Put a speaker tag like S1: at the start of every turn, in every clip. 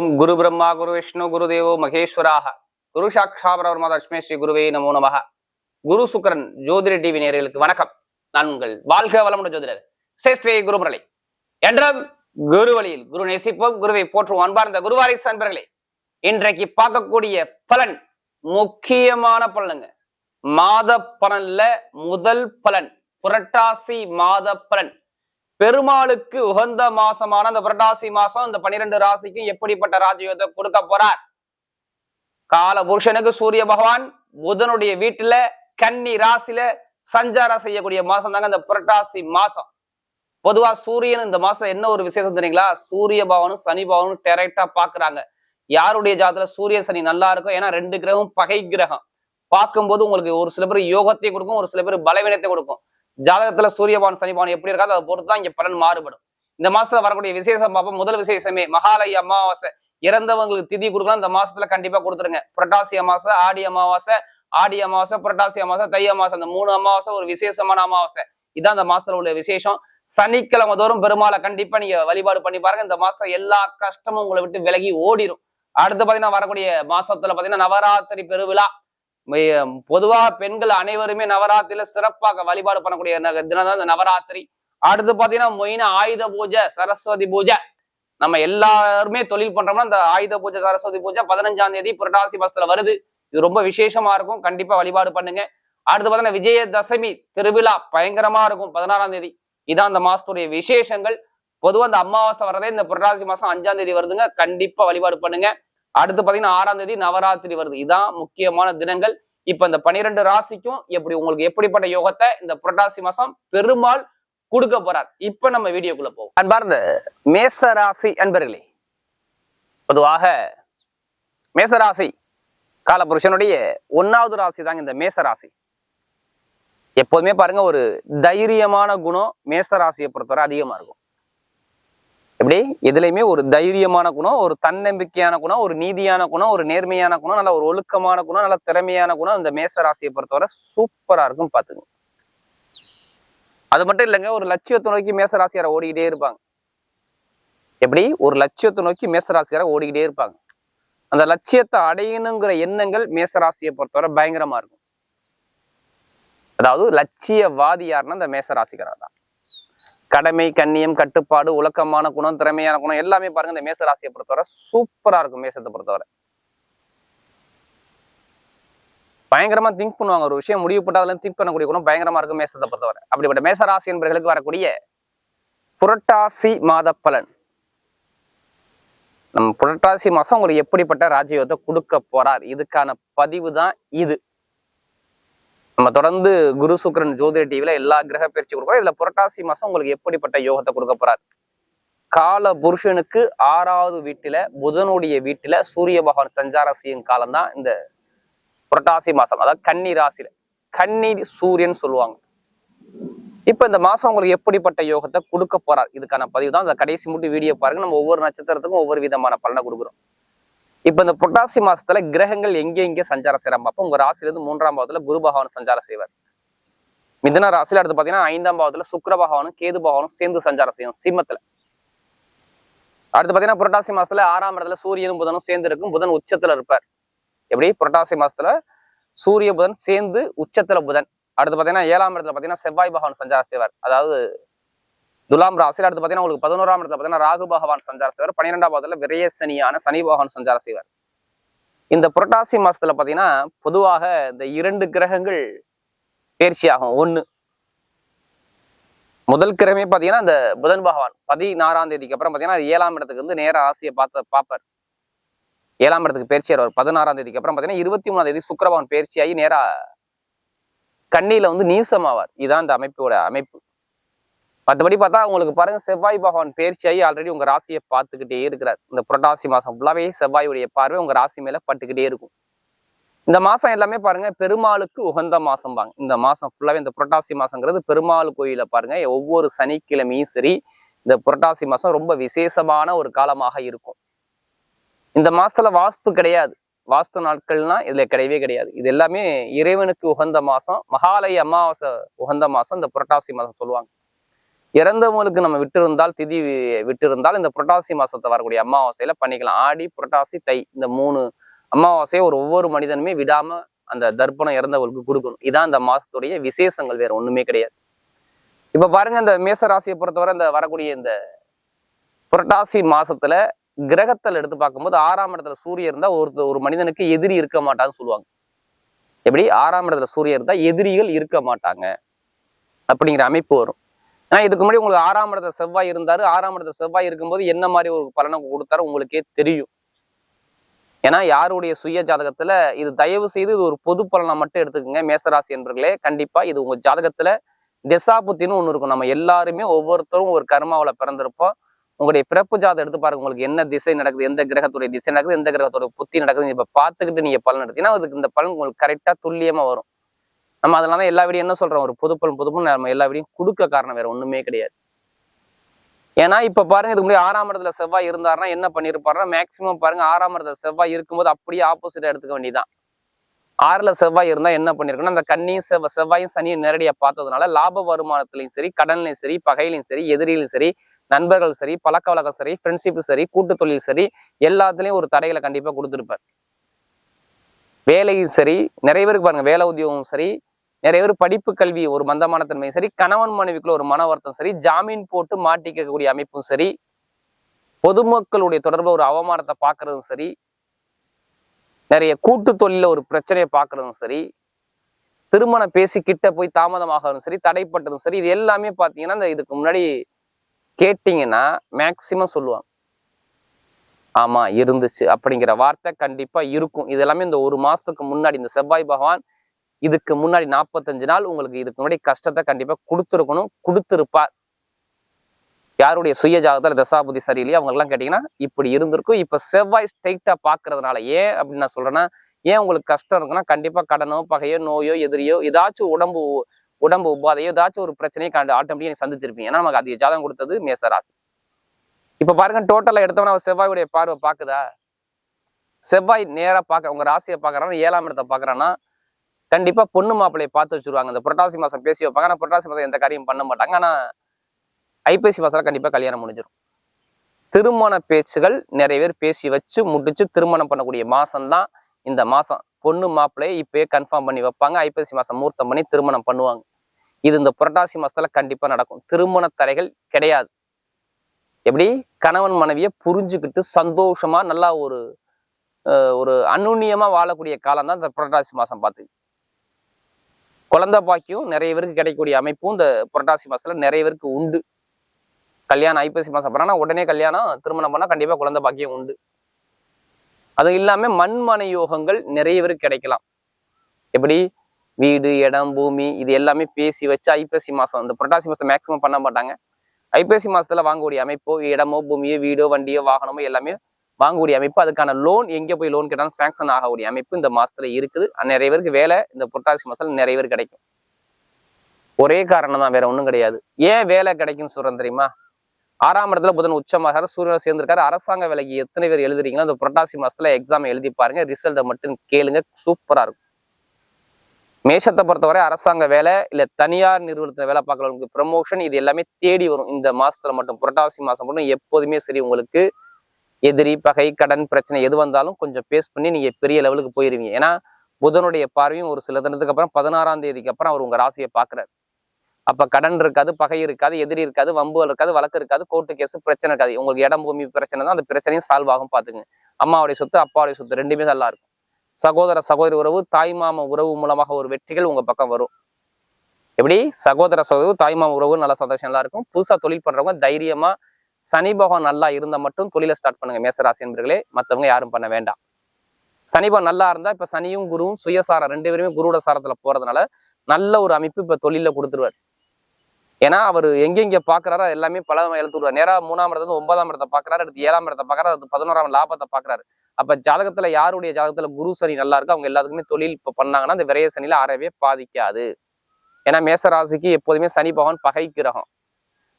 S1: ஓம் குரு பிரம்மா குரு விஷ்ணு குரு தேவோ மகேஸ்வராக. குரு சாக்ஷா பரவர்மா லட்சுமி ஸ்ரீ குருவே நமோ நமக. குரு சுக்கரன் ஜோதிட டிவி நேர்களுக்கு வணக்கம். நான் உங்கள் வாழ்க வளமுடன் ஜோதிடர் சேஸ்ரீ குரு முரளி என்றும் குரு வழியில் குரு நேசிப்போம் குருவை போற்றுவோம் அன்பார்ந்த குருவாரிசு அன்பர்களே. இன்றைக்கு பார்க்கக்கூடிய பலன் முக்கியமான பலனுங்க. மாத பலன்ல முதல் பலன் புரட்டாசி மாத பலன். பெருமாளுக்கு உகந்த மாசமான அந்த புரட்டாசி மாசம் இந்த பன்னிரெண்டு ராசிக்கும் எப்படிப்பட்ட ராஜயோகத்தை கொடுக்க போறார்? கால புருஷனுக்கு சூரிய பகவான் புதனுடைய வீட்டுல கன்னி ராசியில சஞ்சாரம் செய்யக்கூடிய மாசம் தாங்க இந்த புரட்டாசி மாசம். பொதுவா சூரியன் இந்த மாசத்துல என்ன ஒரு விசேஷம் தெரியுங்களா? சூரிய பவனும் சனி பவனும் டைரக்டா பாக்குறாங்க யாருடைய ஜாதத்துல சூரிய சனி நல்லா இருக்கும் ஏன்னா ரெண்டு கிரகம் பகை கிரகம். பார்க்கும்போது உங்களுக்கு ஒரு சில பேர் யோகத்தை கொடுக்கும் ஒரு சில பேர் பலவீனத்தை கொடுக்கும். ஜாதகத்துல சூரியபான் சனிபான் எப்படி இருக்காது அதை பொறுத்து தான் இங்க பலன் மாறுபடும். இந்த மாசத்துல வரக்கூடிய விசேஷம் பார்ப்போம். முதல் விசேஷமே மகாலய அமாவாசை. இறந்தவங்களுக்கு திதி கொடுக்கலாம். இந்த மாசத்துல கண்டிப்பா கொடுத்துருங்க. புரட்டாசி அமாவாசை ஆடி அமாவாசை ஆடி அமாவாசை புரட்டாசி அமாவாசை தை அமாவாசை. அந்த மூணு அமாவாசை ஒரு விசேஷமான அமாவாசை. இதான் இந்த மாசத்துல உள்ள விசேஷம். சனிக்கிழமை தோறும் பெருமாளை கண்டிப்பா நீங்க வழிபாடு பண்ணி பாருங்க. இந்த மாசத்துல எல்லா கஷ்டமும் உங்களை விட்டு விலகி ஓடிடும் அடுத்து பாத்தீங்கன்னா வரக்கூடிய மாசத்துல பாத்தீங்கன்னா நவராத்திரி பெருவிழா. பொதுவாக பொதுவா பெண்கள் அனைவருமே நவராத்திரியில சிறப்பாக வழிபாடு பண்ணக்கூடிய தினம் தான் இந்த நவராத்திரி. அடுத்து பாத்தீங்கன்னா மொயின ஆயுத பூஜை சரஸ்வதி பூஜை. நம்ம எல்லாருமே தொழில் பண்றோம்னா இந்த ஆயுத பூஜை சரஸ்வதி பூஜை பதினஞ்சாம் தேதி புரட்டாசி மாசத்துல வருது. இது ரொம்ப விசேஷமா இருக்கும். கண்டிப்பா வழிபாடு பண்ணுங்க. அடுத்து பாத்தீங்கன்னா விஜயதசமி திருவிழா பயங்கரமா இருக்கும். பதினாறாம் தேதி. இதான் அந்த மாசத்துடைய விசேஷங்கள். பொதுவாக அந்த அமாவாசை வரதே இந்த புரட்டாசி மாசம் அஞ்சாம் தேதி வருதுங்க. கண்டிப்பா வழிபாடு பண்ணுங்க. அடுத்து பாத்தீங்கன்னா ஆறாம் தேதி நவராத்திரி வருது. இதான் முக்கியமான தினங்கள். இப்ப இந்த பனிரெண்டு ராசிக்கும் எப்படி உங்களுக்கு எப்படிப்பட்ட யோகத்தை இந்த புரட்டாசி மாசம் பெருமாள் கொடுக்க போறார்? இப்ப நம்ம வீடியோக்குள்ள போவோம். அன்பார்ந்த மேச ராசி அன்பர்களே பொதுவாக மேசராசி காலபுருஷனுடைய ஒன்னாவது ராசி தாங்க இந்த மேச ராசி. எப்போதுமே பாருங்க ஒரு தைரியமான குணம் மேச ராசியை பொறுத்தவரை அதிகமா இருக்கும். எப்படி? எதுலையுமே ஒரு தைரியமான குணம் ஒரு தன்னம்பிக்கையான குணம் ஒரு நீதியான குணம் ஒரு நேர்மையான குணம் நல்ல ஒரு ஒழுக்கமான குணம் நல்ல திறமையான குணம் இந்த மேச ராசியை பொறுத்தவரை சூப்பரா இருக்கும் பாத்துங்க அது மட்டும் இல்லைங்க ஒரு லட்சியத்தை நோக்கி மேச ராசியார ஓடிக்கிட்டே இருப்பாங்க. எப்படி? ஒரு லட்சியத்தை நோக்கி மேச ராசியாரை ஓடிக்கிட்டே இருப்பாங்க. அந்த லட்சியத்தை அடையணுங்கிற எண்ணங்கள் மேச ராசியை பொறுத்தவரை பயங்கரமா இருக்கும். அதாவது லட்சியவாதி யாருன்னா அந்த மேச ராசிக்காரர் தான் கடமை கண்ணியம் கட்டுப்பாடு உலக்கமான குணம் திறமையான குணம் எல்லாமே பாருங்க இந்த மேச ராசியை பொறுத்தவரை சூப்பரா இருக்கும் மேசத்தை பொறுத்தவரை. பயங்கரமா திங்க் பண்ணுவாங்க ஒரு விஷயம் முடிவு போட்டாதுல திங்க் பண்ணக்கூடிய குணம் பயங்கரமா இருக்கும் மேசத்தை பொறுத்தவரை. அப்படிப்பட்ட மேச ராசி என்பவர்களுக்கு வரக்கூடிய புரட்டாசி மாத பலன். நம்ம புரட்டாசி மாசம் உங்களுக்கு எப்படிப்பட்ட ராஜயோகத்தை கொடுக்க போறார்? இதுக்கான பதிவு தான் இது. நம்ம தொடர்ந்து குரு சுக்கிரன் ஜோதிட டிவியில எல்லா கிரக பயிற்சி கொடுக்குறோம். இதுல புரட்டாசி மாசம் உங்களுக்கு எப்படிப்பட்ட யோகத்தை கொடுக்க போறார்? கால புருஷனுக்கு ஆறாவது வீட்டுல புதனுடைய வீட்டுல சூரிய பகவான் சஞ்சாரம் செய்யும் காலம் தான் இந்த புரட்டாசி மாசம். அதாவது கன்னி ராசியில. கன்னி சூரியன் சொல்லுவாங்க. இப்ப இந்த மாசம் உங்களுக்கு எப்படிப்பட்ட யோகத்தை கொடுக்க போறார்? இதுக்கான பதிவு தான். அந்த கடைசி மட்டும் வீடியோ பாருங்க. நம்ம ஒவ்வொரு நட்சத்திரத்துக்கும் ஒவ்வொரு விதமான பலனை கொடுக்குறோம். இப்ப இந்த புரட்டாசி மாசத்துல கிரகங்கள் எங்கே எங்கே சஞ்சாரம் செய்யறாங்க அப்போ உங்க ராசிலிருந்து மூன்றாம் பாவத்துல குரு பகவான் சஞ்சாரம் செய்வார். மிதன ராசியில அடுத்து பாத்தீங்கன்னா ஐந்தாம் பாவத்துல சுக்கர பகவானும் கேது பகவானும் சேர்ந்து சஞ்சாரம் செய்யும் சிம்மத்துல. அடுத்து பாத்தீங்கன்னா புரட்டாசி மாசத்துல ஆறாம் இடத்துல சூரியனும் புதனும் சேர்ந்து இருக்கும். புதன் உச்சத்துல இருப்பார். எப்படி? புரட்டாசி மாசத்துல சூரிய புதன் சேர்ந்து உச்சத்துல புதன். அடுத்து பாத்தீங்கன்னா ஏழாம் இடத்துல பாத்தீங்கன்னா செவ்வாய் பகவான் சஞ்சாரம் செய்வார். அதாவது துலாம் ராசியில் அடுத்து பாத்தீங்கன்னா உங்களுக்கு பதினோராம் இடத்துல பார்த்தீங்கன்னா ராகு பகவான் சஞ்சாரம் செய்வார். பன்னிரெண்டாம் பாவத்துல விரய சனியான சனி பகவான் சஞ்சாரம் செய்வார். இந்த புரட்டாசி மாசத்துல பாத்தீங்கன்னா பொதுவாக இந்த இரண்டு கிரகங்கள் பயிற்சி ஆகும் ஒண்ணு முதல் கிரகமே பாத்தீங்கன்னா இந்த புதன் பகவான். பதினாறாம் தேதிக்கு அப்புறம் பாத்தீங்கன்னா ஏழாம் இடத்துக்கு வந்து நேர ராசியை பார்த்து பார்ப்பார். ஏழாம் இடத்துக்கு பயிற்சி ஆவார் பதினாறாம் தேதிக்கு அப்புறம் பாத்தீங்கன்னா இருபத்தி மூணாம் தேதி சுக்கரபவன் பயிற்சியாகி நேரா கண்ணியில வந்து நீசமாவார். இதான் இந்த அமைப்போட அமைப்பு. மற்றபடி பார்த்தா உங்களுக்கு பாருங்க செவ்வாய் பகவான் பயிற்சியாகி ஆல்ரெடி உங்க ராசியை பார்த்துக்கிட்டே இருக்கிறார். இந்த புரட்டாசி மாசம் ஃபுல்லாவே செவ்வாயுடைய பார்வை உங்க ராசி மேல பட்டுக்கிட்டே இருக்கும். இந்த மாசம் எல்லாமே பாருங்க பெருமாளுக்கு உகந்த மாசம் பாங்க இந்த மாசம் ஃபுல்லாவே இந்த புரட்டாசி மாசங்கிறது பெருமாள் கோயில பாருங்க ஒவ்வொரு சனிக்கிழமையும் சரி இந்த புரட்டாசி மாசம் ரொம்ப விசேஷமான ஒரு காலமாக இருக்கும். இந்த மாசத்துல வாஸ்து கிடையாது. வாஸ்து நாட்கள்னா இதுல கிடையவே கிடையாது. இது எல்லாமே இறைவனுக்கு உகந்த மாசம் மகாலய அமாவாசை உகந்த மாசம் இந்த புரட்டாசி மாசம் சொல்லுவாங்க. இறந்தவங்களுக்கு நம்ம விட்டு இருந்தால் திதி விட்டு இருந்தால் இந்த புரட்டாசி மாசத்தை வரக்கூடிய அமாவாசையில பண்ணிக்கலாம். ஆடி புரட்டாசி தை இந்த மூணு அமாவாசையை ஒரு ஒவ்வொரு மனிதனுமே விடாம அந்த தர்ப்பணம் இறந்தவங்களுக்கு கொடுக்கணும். இதான் இந்த மாசத்துடைய விசேஷங்கள் வேற ஒண்ணுமே கிடையாது. இப்ப பாருங்க இந்த மேச ராசியை பொறுத்தவரை இந்த வரக்கூடிய இந்த புரட்டாசி மாசத்துல கிரகத்தில் எடுத்து பார்க்கும்போது ஆறாம் இடத்துல சூரியன் இருந்தா ஒரு ஒரு மனிதனுக்கு எதிரி இருக்க மாட்டான்னு சொல்லுவாங்க. எப்படி? ஆறாம் இடத்துல சூரியன் இருந்தா எதிரிகள் இருக்க மாட்டாங்க. அப்படிங்கிற அமைப்பு வரும். ஏன்னா இதுக்கு முன்னாடி உங்களுக்கு ஆறாம் இடத்துல செவ்வாய் இருந்தாரு. ஆறாம் இடத்துல செவ்வாய் இருக்கும்போது என்ன மாதிரி ஒரு பலனை கொடுத்தாரு உங்களுக்கே தெரியும். ஏன்னா யாருடைய சுய ஜாதகத்துல இது தயவு செய்து இது ஒரு பொது பலனை மட்டும் எடுத்துக்கோங்க மேசராசி என்பர்களே. கண்டிப்பா இது உங்க ஜாதகத்துல திசாபுத்தின்னு ஒண்ணு இருக்கும். நம்ம எல்லாருமே ஒவ்வொருத்தரும் ஒரு கர்மாவில் பிறந்திருப்போம். உங்களுடைய பிறப்பு ஜாதகம் எடுத்து பாருங்க. உங்களுக்கு என்ன திசை நடக்குது எந்த கிரகத்துடைய திசை நடக்குது எந்த கிரகத்துடைய புத்தி நடக்குது இப்ப பார்த்துக்கிட்டு நீங்க பலன் எடுத்தீங்கன்னா அதுக்கு இந்த பலன் உங்களுக்கு கரெக்டா துல்லியமா வரும். நம்ம அதனால தான் எல்லா வீடியும் என்ன சொல்றோம்? ஒரு புதுப்பல் புதுப்பல் நம்ம எல்லா வீடியும் கொடுக்க காரணம் வேற ஒண்ணுமே கிடையாது. ஏன்னா இப்ப பாருங்க இதுக்கு முன்னாடி ஆறாம் இடத்துல செவ்வாய் இருந்தாருன்னா என்ன பண்ணிருப்பாருன்னா மேக்சிமம் பாருங்க ஆறாம் இடத்துல செவ்வாய் இருக்கும்போது அப்படியே ஆப்போசிட்டா எடுத்துக்க வேண்டியதான் ஆறுல செவ்வாய் இருந்தா என்ன பண்ணிருக்கணும்? அந்த கண்ணியும் செவ்வ செவ்வாயும் சனியும் நேரடியா பார்த்ததுனால லாப வருமானத்திலையும் சரி கடன்லையும் சரி பகையிலையும் சரி எதிரிலையும் சரி நண்பர்கள் சரி பழக்க வழக்கம் சரி ஃப்ரெண்ட்ஷிப் சரி கூட்டு தொழில் சரி எல்லாத்துலயும் ஒரு தடைகளை கண்டிப்பா கொடுத்துருப்பார். வேலையும் சரி நிறைய பேருக்கு பாருங்க வேலை உத்தியோகம் சரி நிறைய பேர் படிப்பு கல்வி ஒரு மந்தமான தன்மையும் சரி கணவன் மனைவிக்குள்ள ஒரு மன வருத்தம் சரி ஜாமீன் போட்டு மாட்டிக்கக்கூடிய அமைப்பும் சரி பொதுமக்களுடைய தொடர்பு ஒரு அவமானத்தை பார்க்கறதும் சரி நிறைய கூட்டு தொழில ஒரு பிரச்சனையை பார்க்கறதும் சரி திருமணம் பேசி கிட்ட போய் தாமதமாகிறதும் சரி தடைப்பட்டதும் சரி இது எல்லாமே பார்த்தீங்கன்னா இந்த இதுக்கு முன்னாடி கேட்டீங்கன்னா மேக்சிமம் சொல்லுவாங்க. ஆமா இருந்துச்சு அப்படிங்கிற வார்த்தை கண்டிப்பா இருக்கும். இது எல்லாமே இந்த ஒரு மாசத்துக்கு முன்னாடி இந்த செவ்வாய் பகவான் இதுக்கு முன்னாடி நாற்பத்தஞ்சு நாள் உங்களுக்கு இதுக்கு முன்னாடி கஷ்டத்தை கண்டிப்பாக கொடுத்துருக்கணும் கொடுத்துருப்பார். யாருடைய சுய ஜாதகத்துல தசாபுதி சரியில்லையா அவங்க எல்லாம் இப்படி இருந்திருக்கும். இப்போ செவ்வாய் ஸ்ட்ரைட்டாக பார்க்கறதுனால ஏன் அப்படின்னு நான் சொல்கிறேன்னா ஏன் உங்களுக்கு கஷ்டம் இருக்குன்னா கண்டிப்பாக கடனோ பகையோ நோயோ எதிரியோ ஏதாச்சும் உடம்பு உடம்பு உபாதையோ ஏதாச்சும் ஒரு பிரச்சனையை ஆட்டோமேட்டிக்கா நீங்க சந்திச்சிருப்பீங்க. ஏன்னா நமக்கு அதிக ஜாதகம் கொடுத்தது மேசராசி இப்போ பாருங்க டோட்டலாக எடுத்தோம்னா அவர் செவ்வாயுடைய பார்வை பார்க்குதா செவ்வாய் நேராக பார்க்க உங்கள் ராசியை பாக்குறான்னா ஏழாம் இடத்தை பார்க்குறான்னா கண்டிப்பா பொண்ணு மாப்பிள்ளையை பார்த்து வச்சிருவாங்க. இந்த புரட்டாசி மாசம் பேசி வைப்பாங்க. ஆனா புரட்டாசி மாசம் எந்த காரியம் பண்ண மாட்டாங்க. ஆனா ஐப்பசி மாசம் கண்டிப்பா கல்யாணம் முடிஞ்சிடும் திருமண பேச்சுகள் நிறைய பேர் பேசி வச்சு முடிச்சு திருமணம் பண்ணக்கூடிய மாசம்தான் இந்த மாசம். பொண்ணு மாப்பிள்ளையை இப்பயே கன்ஃபார்ம் பண்ணி வைப்பாங்க. ஐப்பசி மாசம் மூர்த்தம் பண்ணி திருமணம் பண்ணுவாங்க. இது இந்த புரட்டாசி மாசத்துல கண்டிப்பா நடக்கும். திருமண தடைகள் கிடையாது. எப்படி? கணவன் மனைவியை புரிஞ்சுக்கிட்டு சந்தோஷமா நல்லா ஒரு ஒரு அநுண்ணியமா வாழக்கூடிய காலம் தான் இந்த புரட்டாசி மாசம் பார்த்து. குழந்தை பாக்கியம் நிறைய பேருக்கு கிடைக்கக்கூடிய அமைப்பும் இந்த புரட்டாசி மாசத்துல நிறைய பேருக்கு உண்டு. கல்யாணம் ஐப்பசி மாசம். பண்ணா உடனே கல்யாணம் திருமணம் பண்ணா கண்டிப்பா குழந்தை பாக்கியம் உண்டு. அது இல்லாம மண்மனை யோகங்கள் நிறைய பேருக்கு கிடைக்கலாம். எப்படி? வீடு இடம் பூமி இது எல்லாமே பேசி வச்சு ஐப்பசி மாசம். இந்த புரட்டாசி மாசம் மேக்சிமம் பண்ண மாட்டாங்க. ஐப்பசி மாசத்துல வாங்கக்கூடிய அமைப்போ இடமோ பூமியோ வீடோ வண்டியோ வாகனமோ எல்லாமே வாங்கக்கூடிய அமைப்பு அதுக்கான லோன் எங்கே போய் லோன் கேட்டாலும் சாங்ஷன் ஆகக்கூடிய அமைப்பு இந்த மாசத்துல இருக்குது. நிறைய பேருக்கு வேலை இந்த புரட்டாசி மாசத்துல நிறைய பேர் கிடைக்கும். ஒரே காரணம் தான் வேற ஒன்றும் கிடையாது. ஏன் வேலை கிடைக்கும்னு சொல்றேன் தெரியுமா? ஆறாம் இடத்துல புதன் உச்சமாக சூரியன் சேர்ந்திருக்காரு. அரசாங்க வேலைக்கு எத்தனை பேர் எழுதுறீங்களோ அந்த புரட்டாசி மாசத்துல எக்ஸாம் எழுதி பாருங்க. ரிசல்ட்டை மட்டும் கேளுங்க சூப்பரா இருக்கும். மேஷத்தை பொறுத்தவரை அரசாங்க வேலை இல்லை தனியார் நிறுவனத்தில் வேலை பார்க்கறவங்களுக்கு ப்ரமோஷன் இது எல்லாமே தேடி வரும். இந்த மாசத்துல மட்டும் புரட்டாசி மாசம் மட்டும் எப்போதுமே சரி உங்களுக்கு எதிரி பகை கடன் பிரச்சனை எது வந்தாலும் கொஞ்சம் பேஸ் பண்ணி நீங்க பெரிய லெவலுக்கு போயிருவீங்க. ஏன்னா புதனுடைய பார்வையும் ஒரு சில தினத்துக்கு அப்புறம் பதினாறாம் தேதிக்கு அப்புறம் அவர் உங்க ராசியை பாக்குறாரு அப்போ கடன் இருக்காது பகை இருக்காது எதிரி இருக்காது வம்புகள் இருக்காது வழக்கு இருக்காது கோர்ட்டு கேஸ் பிரச்சனை இருக்காது. உங்களுக்கு இடம் பூமி பிரச்சனை தான் அந்த பிரச்சனையும் சால்வ் ஆகும் பாத்துங்க அம்மாவுடைய சொத்து அப்பாவுடைய சொத்து ரெண்டுமே நல்லா இருக்கும். சகோதர சகோதரி உறவு தாய்மாம உறவு மூலமாக ஒரு வெற்றிகள் உங்க பக்கம் வரும். எப்படி? சகோதர சகோதரி தாய்மாம உறவு நல்ல சந்தோஷம் நல்லா இருக்கும். புதுசா தொழில் பண்றவங்க தைரியமா சனி பகவான் நல்லா இருந்தா மட்டும் தொழிலை ஸ்டார்ட் பண்ணுங்க மேசராசி என்பர்களே. மற்றவங்க யாரும் பண்ண வேண்டாம். சனி பகவான் நல்லா இருந்தா இப்ப சனியும் குருவும் சுயசாரம் ரெண்டு பேருமே குருவோட சாரத்துல போறதுனால நல்ல ஒரு அமைப்பு இப்ப தொழிலில் கொடுத்துருவார். ஏன்னா அவர் எங்கெங்க பார்க்குறாரோ எல்லாமே பல எழுத்துருவார் நேராக மூணாம் இடத்துல ஒன்பதாம் இடத்தை பாக்குறாரு அடுத்து ஏழாம் இடத்தை பார்க்குறாரு அடுத்து பதினோராம் லாபத்தை பாக்குறாரு. அப்ப ஜாதகத்தில் யாருடைய ஜாதகத்தில் குரு சனி நல்லா இருக்கு அவங்க எல்லாத்துக்குமே தொழில் இப்ப பண்ணாங்கன்னா அந்த விரைய சனியில அறவே பாதிக்காது. ஏன்னா மேசராசிக்கு எப்போதுமே சனி பகவான் பகை கிரகம்.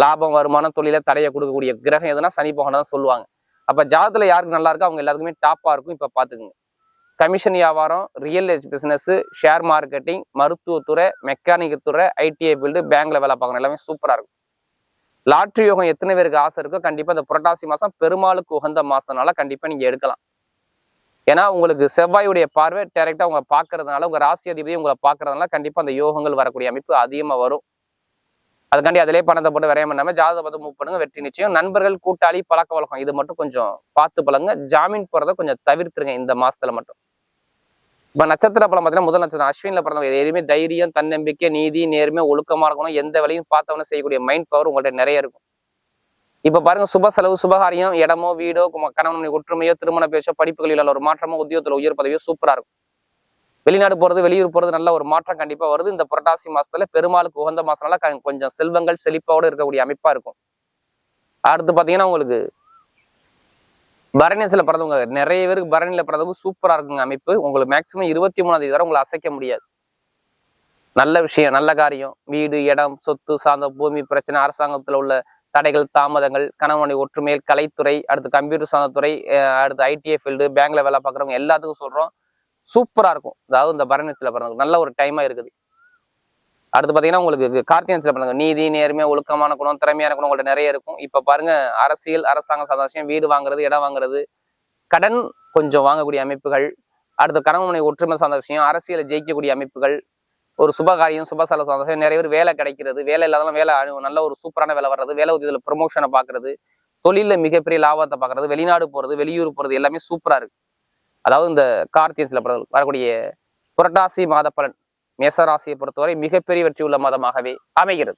S1: லாபம் வருமானம் தொழில தடைய கொடுக்கக்கூடிய கிரகம் எதுனா சனி பகவான் தான் சொல்லுவாங்க. அப்ப ஜாதத்துல யாருக்கு நல்லா இருக்கோ அவங்க எல்லாத்துக்குமே டாப்பா இருக்கும். இப்ப பாத்துக்குங்க. கமிஷன் வியாபாரம் real estate business share marketing மருத்துவத்துறை மெக்கானிக் துறை ஐடிஐ ஃபீல்டு பேங்க்ல வேலை பார்க்கணும் எல்லாமே சூப்பரா இருக்கும். லாட்ரி யோகம் எத்தனை பேருக்கு ஆசை இருக்கோ கண்டிப்பா இந்த புரட்டாசி மாசம் பெருமாளுக்கு உகந்த மாசம்னால கண்டிப்பா நீங்க எடுக்கலாம். ஏன்னா உங்களுக்கு செவ்வாயுடைய பார்வை டைரக்டா உங்க பாக்குறதுனால உங்க ராசி அதிபதி உங்களை பாக்குறதுனால கண்டிப்பா அந்த யோகங்கள் வரக்கூடிய அமைப்பு அதிகமா வரும். அதுக்காண்டி அதிலே பணத்தை போட்டு விரையம் பண்ணாமல் ஜாதகத்தை பார்த்து மூவ் பண்ணுங்க வெற்றி நிச்சயம். நண்பர்கள் கூட்டாளி பழக்க வழக்கம் இது மட்டும் கொஞ்சம் பார்த்து பழங்க ஜாமீன் போறதை கொஞ்சம் தவிர்த்துருங்க இந்த மாசத்துல மட்டும். இப்ப நட்சத்திர பலம் பார்த்தீங்கன்னா முதல் நட்சத்திரம் அஸ்வின்ல பிறந்தவங்க எதுவுமே தைரியம் தன்னம்பிக்கை நீதி நேர்மை ஒழுக்கமா இருக்கணும் எந்த வேலையும் பார்த்தவன செய்யக்கூடிய மைண்ட் பவர் உங்கள்கிட்ட நிறைய இருக்கும். இப்ப பாருங்க சுப செலவு சுபகாரியம் இடமோ வீடோ கும- கணவன் ஒற்றுமையோ திருமண பேச்சோ படிப்புகளில் ஒரு மாற்றமோ உத்தியோகத்தில் உயர் பதவியோ சூப்பரா இருக்கும். வெளிநாடு போறது வெளியூர் போறது நல்ல ஒரு மாற்றம் கண்டிப்பா வருது. இந்த புரட்டாசி மாசத்துல பெருமாளுக்கு உகந்த மாசம்னால கொஞ்சம் செல்வங்கள் செழிப்போட இருக்கக்கூடிய அமைப்பா இருக்கும். அடுத்து பாத்தீங்கன்னா உங்களுக்கு பரணியத்துல பிறந்தவங்க நிறைய பேருக்கு பரணியில பிறந்தவங்க சூப்பரா இருக்குங்க அமைப்பு. உங்களுக்கு மேக்சிமம் இருபத்தி மூணாம் தேதி வரை உங்களை அசைக்க முடியாது. நல்ல விஷயம் நல்ல காரியம். வீடு இடம் சொத்து சார்ந்த பூமி பிரச்சனை அரசாங்கத்துல உள்ள தடைகள் தாமதங்கள் கணவனை ஒற்றுமையில் கலைத்துறை அடுத்து கம்ப்யூட்டர் சார்ந்த துறை அடுத்து ஐடிஐ ஃபீல்டு பேங்க்ல வேலை பார்க்குறவங்க எல்லாத்துக்கும் சொல்றோம். சூப்பரா இருக்கும். அதாவது இந்த பரணியத்துல பிறந்தவங்க நல்ல ஒரு டைமாக இருக்குது. அடுத்து பாத்தீங்கன்னா உங்களுக்கு கார்த்திகத்தில் பிறந்தவங்க நீதி நேர்மையா ஒழுக்கமான குணம் திறமையான குணம் உங்கள்ட்ட நிறைய இருக்கும். இப்ப பாருங்க அரசியல் அரசாங்கம் சார்ந்த விஷயம் வீடு வாங்குறது இடம் வாங்குறது கடன் கொஞ்சம் வாங்கக்கூடிய அமைப்புகள் அடுத்து கணவனை ஒற்றுமை சார்ந்த விஷயம் அரசியலை ஜெயிக்கக்கூடிய அமைப்புகள் ஒரு சுபகாரியம் சுபசல சந்தோஷம் நிறைய பேர் வேலை கிடைக்கிறது வேலை இல்லாதவங்க வேலை நல்ல ஒரு சூப்பரான வேலை வர்றது வேலை உதவியில் ப்ரொமோஷனை பார்க்கறது தொழிலில் மிகப்பெரிய லாபத்தை பார்க்கறது வெளிநாடு போறது வெளியூர் போறது எல்லாமே சூப்பரா இருக்கு. அதாவது இந்த கார்த்திகத்தில் வரக்கூடிய புரட்டாசி மாத பலன் மேசராசியை பொறுத்தவரை மிகப்பெரிய வெற்றி உள்ள மாதமாகவே அமைகிறது.